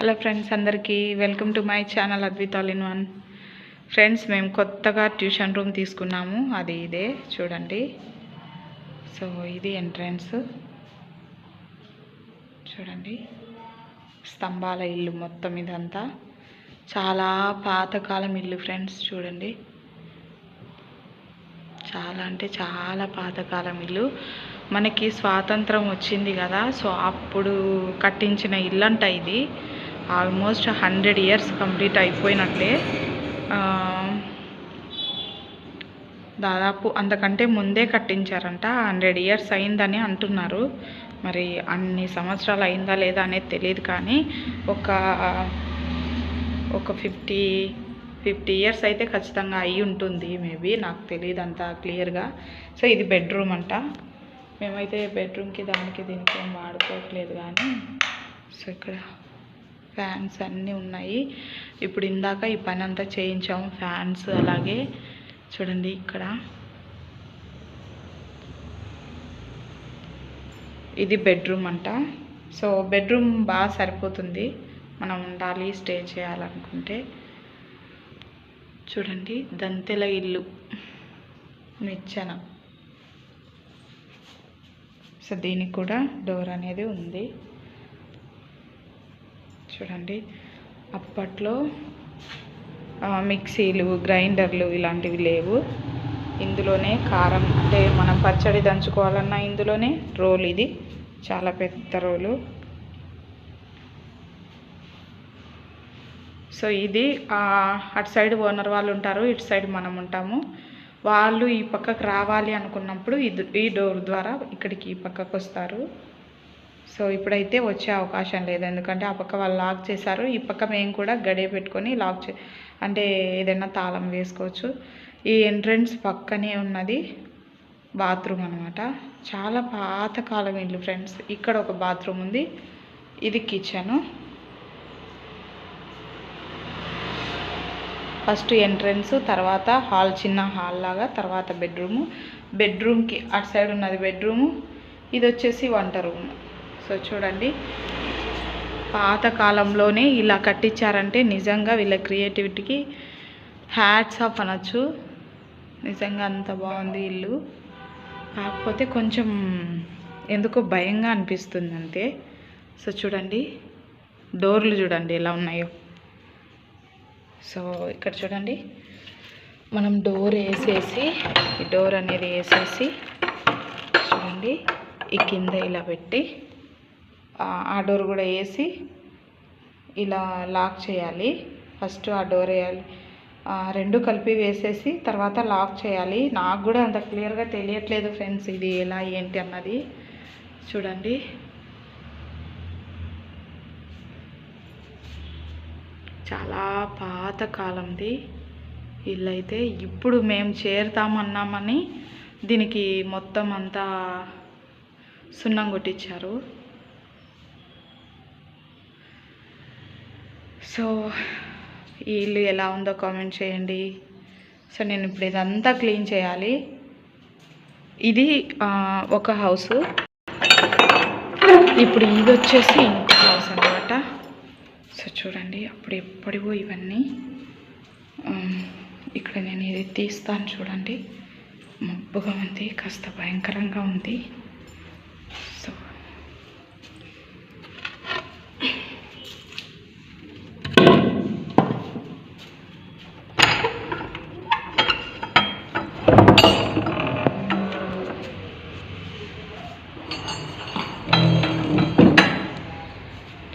Hello friends అందరికీ welcome to my channel Advith all in one. Friends మేము కొత్తగా tuition room తీసుకున్నాము. అది ఇదే చూడండి. సో ఇది ఎంట్రన్స్. చూడండి. స్తంభాల ఇల్లు మొత్తం ఇదంతా. చాలా పాతకాలం ఇల్లు ఫ్రెండ్స్ చూడండి. చాలా అంటే చాలా పాతకాలం ఇల్లు. మనకి స్వాతంత్రం వచ్చింది కదా సో అప్పుడు కట్టించిన ఇల్లు అంట ఇది. ఆల్మోస్ట్ హండ్రెడ్ ఇయర్స్ కంప్లీట్ అయిపోయినట్లే. దాదాపు అంతకంటే ముందే కట్టించారంట. హండ్రెడ్ ఇయర్స్ అయిందని అంటున్నారు. మరి అన్ని సంవత్సరాలు అయిందా లేదా అనేది తెలియదు కానీ ఒక ఒక ఫిఫ్టీ ఫిఫ్టీ ఇయర్స్ అయితే ఖచ్చితంగా అయి ఉంటుంది మేబీ. నాకు తెలియదు అంత క్లియర్గా. సో ఇది బెడ్రూమ్ అంట. మేమైతే బెడ్రూమ్కి దానికి దీనికి ఏం వాడుకోవట్లేదు కానీ. సో ఇక్కడ ఫ్యాన్స్ అన్నీ ఉన్నాయి. ఇప్పుడు ఇందాక ఈ పని అంతా చేయించాము ఫ్యాన్స్ అలాగే. చూడండి ఇక్కడ. ఇది బెడ్రూమ్ అంట. సో బెడ్రూమ్ బాగా సరిపోతుంది. మనం ఉండాలి స్టే చేయాలనుకుంటే. చూడండి దంతెల ఇల్లు. నిచ్చెన. సో దీనికి కూడా డోర్ అనేది ఉంది. చూడండి. అప్పట్లో మిక్సీలు గ్రైండర్లు ఇలాంటివి లేవు. ఇందులోనే కారం అంటే మనం పచ్చడి దంచుకోవాలన్నా ఇందులోనే రోల్ ఇది. చాలా పెద్ద రోలు. సో ఇది అటు సైడ్ ఓనర్ వాళ్ళు ఉంటారు ఇటు సైడ్ మనం ఉంటాము. వాళ్ళు ఈ పక్కకు రావాలి అనుకున్నప్పుడు ఇది ఈ డోర్ ద్వారా ఇక్కడికి ఈ పక్కకు వస్తారు. సో ఇప్పుడైతే వచ్చే అవకాశం లేదు. ఎందుకంటే ఆ పక్క వాళ్ళు లాక్ చేశారు. ఈ పక్క మేము కూడా గడియ పెట్టుకొని లాక్ చే అంటే ఏదైనా తాళం వేసుకోవచ్చు. ఈ ఎంట్రన్స్ పక్కనే ఉన్నది బాత్రూమ్ అనమాట చాలా పాతకాలం ఇల్లు ఫ్రెండ్స్. ఇక్కడ ఒక బాత్రూమ్ ఉంది. ఇది కిచెను. ఫస్ట్ ఎంట్రన్స్ తర్వాత హాల్ చిన్న హాల్ లాగా తర్వాత బెడ్రూము. బెడ్రూమ్కి అటు సైడ్ ఉన్నది బెడ్రూము. ఇది వచ్చేసి వంట రూమ్. సో చూడండి. పాత కాలంలోనే ఇలా కట్టించారంటే నిజంగా వీళ్ళ క్రియేటివిటీకి హ్యాట్స్ ఆఫ్ అనొచ్చు. నిజంగా అంత బాగుంది ఇల్లు. కాకపోతే కొంచెం ఎందుకో భయంగా అనిపిస్తుంది అంతే సో చూడండి. డోర్లు చూడండి ఎలా ఉన్నాయో. సో ఇక్కడ చూడండి. మనం డోర్ వేసేసి ఈ డోర్ అనేది వేసేసి చూడండి. ఈ కింద ఇలా పెట్టి ఆ- డోర్ కూడా వేసి ఇలా లాక్ చేయాలి. ఫస్ట్ ఆ డోర్ వేయాలి. రెండు కలిపి వేసేసి తర్వాత లాక్ చేయాలి. నాకు కూడా అంత క్లియర్గా తెలియట్లేదు ఫ్రెండ్స్ ఇది ఎలా ఏంటి అన్నది. చూడండి. చాలా పాతకాలంది ఇల్లు అయితే ఇప్పుడు మేము చేరుతామన్నామని దీనికి మొత్తం అంతా సున్నం కొట్టించారు సో ఈ ఇల్లు ఎలా ఉందో కామెంట్ చేయండి. సో నేను ఇప్పుడు ఇదంతా క్లీన్ చేయాలి. ఇది ఒక హౌస్. ఇప్పుడు ఇది వచ్చేసి ఇంకో హౌస్ అన్నమాట. సో చూడండి అప్పుడు ఎప్పటివో ఇవన్నీ. ఇక్కడ నేను ఇది తీస్తాను చూడండి. మబ్బుగా ఉంది కాస్త భయంకరంగా ఉంది. సో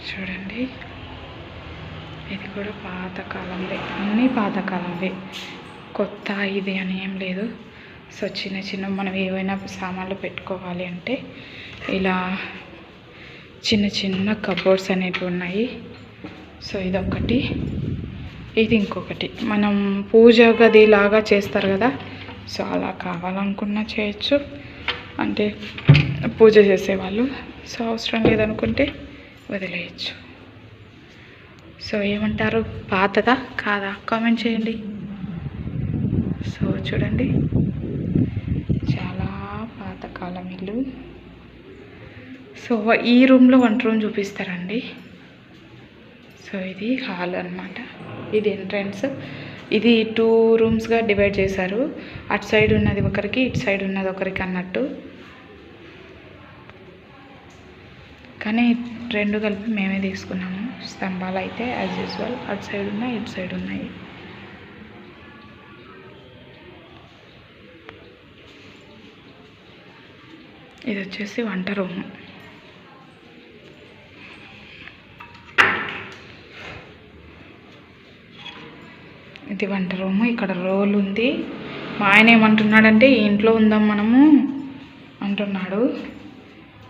చూడండి. ఇది కూడా పాతకాలందే అన్నీ పాతకాలంవే కొత్త ఇది అని ఏం లేదు. సో చిన్న చిన్న మనం ఏవైనా సామాన్లు పెట్టుకోవాలి అంటే ఇలా చిన్న చిన్న కబోర్డ్స్ అనేటివి ఉన్నాయి. సో ఇదొకటి ఇది ఇంకొకటి. మనం పూజ గది లాగా చేస్తారు కదా సో అలా కావాలనుకున్నా చేయొచ్చు. అంటే పూజ చేసేవాళ్ళు. సో అవసరం లేదనుకుంటే వదిలేయచ్చు. సో ఏమంటారు? పాతదా? కాదా? కామెంట్ చేయండి. సో చూడండి. చాలా పాతకాలం ఇల్లు. సో ఈ రూమ్లో వంట రూమ్ చూపిస్తారండి. సో ఇది హాల్ అన్నమాట. ఇది ఎంట్రన్స్. ఇది టూ రూమ్స్గా డివైడ్ చేశారు. అటు సైడ్ ఉన్నది ఒకరికి ఇటు సైడ్ ఉన్నది ఒకరికి అన్నట్టు. కానీ రెండు కలిపి మేమే తీసుకున్నాము. స్తంభాలు అయితే యాజ్ యూజువల్ అటు సైడ్ ఉన్నాయి ఇటు సైడ్ ఉన్నాయి. ఇది వచ్చేసి వంట రూము. ఇది వంట రూము. ఇక్కడ రోల్ ఉంది. మా ఆయన ఏమంటున్నాడంటే ఇంట్లో ఉందాం మనము అంటున్నాడు.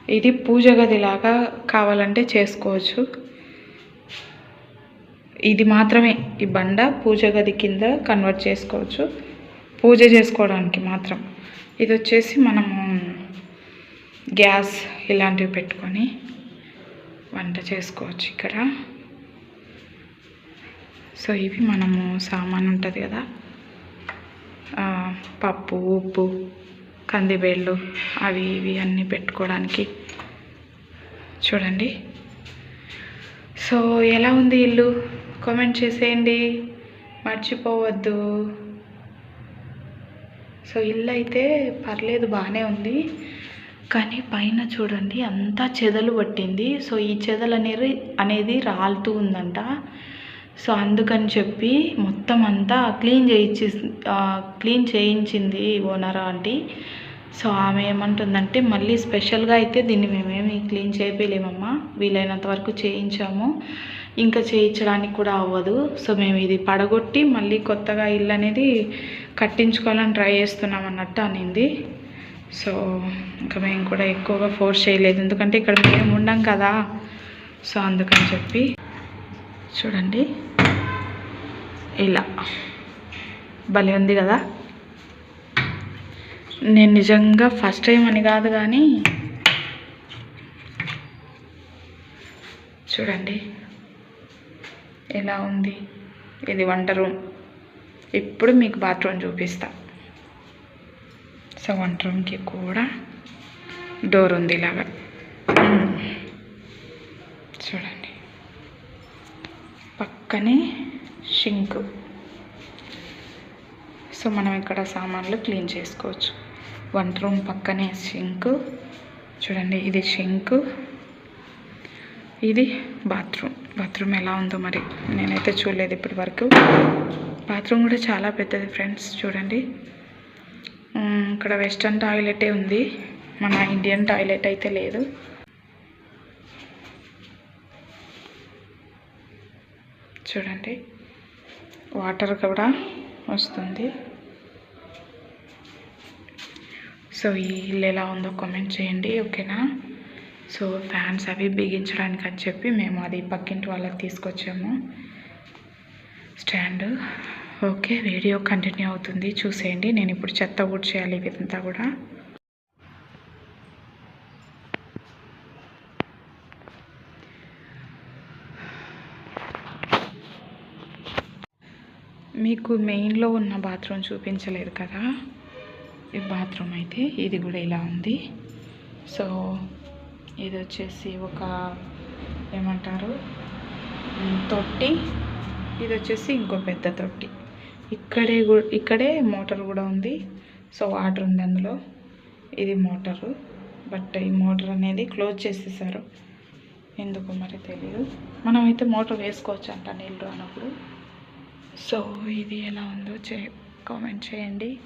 ఇది పూజ గదిలాగా కావాలంటే చేసుకోవచ్చు. ఇది మాత్రమే ఈ బండ పూజ గది కింద కన్వర్ట్ చేసుకోవచ్చు. పూజ చేసుకోవడానికి మాత్రం. ఇది వచ్చేసి మనము గ్యాస్ ఇలాంటివి పెట్టుకొని వంట చేసుకోవచ్చు ఇక్కడ. సో ఇవి మనము సామాన్ ఉంటుంది కదా. పప్పు ఉప్పు కందిబేళ్ళు అవి ఇవి అన్నీ పెట్టుకోవడానికి. చూడండి. సో ఎలా ఉంది ఇల్లు? కామెంట్ చేసేయండి. మర్చిపోవద్దు. సో ఇల్లు అయితే పర్లేదు బాగానే ఉంది. కానీ పైన చూడండి అంతా చెదలు పట్టింది. సో ఈ చెదలు అనేది అనేది రాలుతూ ఉందంట. సో అందుకని చెప్పి మొత్తం అంతా క్లీన్ చేయించి క్లీన్ చేయించింది ఓనర్ ఆంటీ. సో ఆమె ఏమంటుందంటే మళ్ళీ స్పెషల్గా అయితే దీన్ని మేమేమి క్లీన్ చేయలేమమ్మా వీలైనంత వరకు చేయించాము. ఇంకా చేయించడానికి కూడా అవ్వదు. సో మేము ఇది పడగొట్టి మళ్ళీ కొత్తగా ఇల్లు అనేది కట్టించుకోవాలని ట్రై చేస్తున్నాం అన్నట్టు అనింది. సో ఇంకా మేము కూడా ఎక్కువగా ఫోర్స్ చేయలేదు. ఎందుకంటే ఇక్కడ మేము ఉండం కదా. సో అందుకని చెప్పి చూడండి. ఇలా. భలే ఉంది కదా. నేను నిజంగా ఫస్ట్ టైం అని కాదు కానీ చూడండి ఎలా ఉంది? ఇది వంట రూమ్. ఇప్పుడు మీకు బాత్రూమ్ చూపిస్తా. సో వంట రూమ్కి కూడా డోర్ ఉంది ఇలాగా. చూడండి. పక్కనే షింక్ సో మనం ఇక్కడ సామాన్లు క్లీన్ చేసుకోవచ్చు. వంట రూమ్ పక్కనే షింక్ చూడండి ఇది షింక్ ఇది బాత్రూమ్. బాత్రూమ్ ఎలా ఉందో మరి నేనైతే చూడలేదు ఇప్పటి వరకు బాత్రూమ్ కూడా చాలా పెద్దది ఫ్రెండ్స్ చూడండి. ఇక్కడ వెస్ట్రన్ టాయిలెటే ఉంది. మన ఇండియన్ టాయిలెట్ అయితే లేదు. చూడండి వాటర్ కూడా వస్తుంది. సో ఈ ఇల్లు ఎలా ఉందో కామెంట్ చేయండి ఓకేనా? సో ఫ్యాన్స్ అవి బిగించడానికి అని చెప్పి మేము అది పక్కింటి వాళ్ళకి తీసుకొచ్చాము. స్టాండ్. ఓకే వీడియో కంటిన్యూ అవుతుంది చూసేయండి. నేను ఇప్పుడు చెత్త ఊడ్ చేయాలి ఇదంతా కూడా. మీకు మెయిన్లో ఉన్న బాత్రూమ్ చూపించలేదు కదా? బాత్రూమ్ అయితే ఇది కూడా ఇలా ఉంది. సో ఇది వచ్చేసి ఒక ఏమంటారు? తొట్టి. ఇది వచ్చేసి ఇంకో పెద్ద తొట్టి. ఇక్కడే ఇక్కడే మోటార్ కూడా ఉంది. సో వాటర్ ఉంది అందులో. ఇది మోటారు. బట్ ఈ మోటార్ అనేది క్లోజ్ చేసేసారు. ఎందుకు మరి తెలియదు మనమైతే మోటార్ వేసుకోవచ్చు అంట నీళ్ళు అన్నప్పుడు సో ఇది ఎలా ఉందో చే కామెంట్ చేయండి.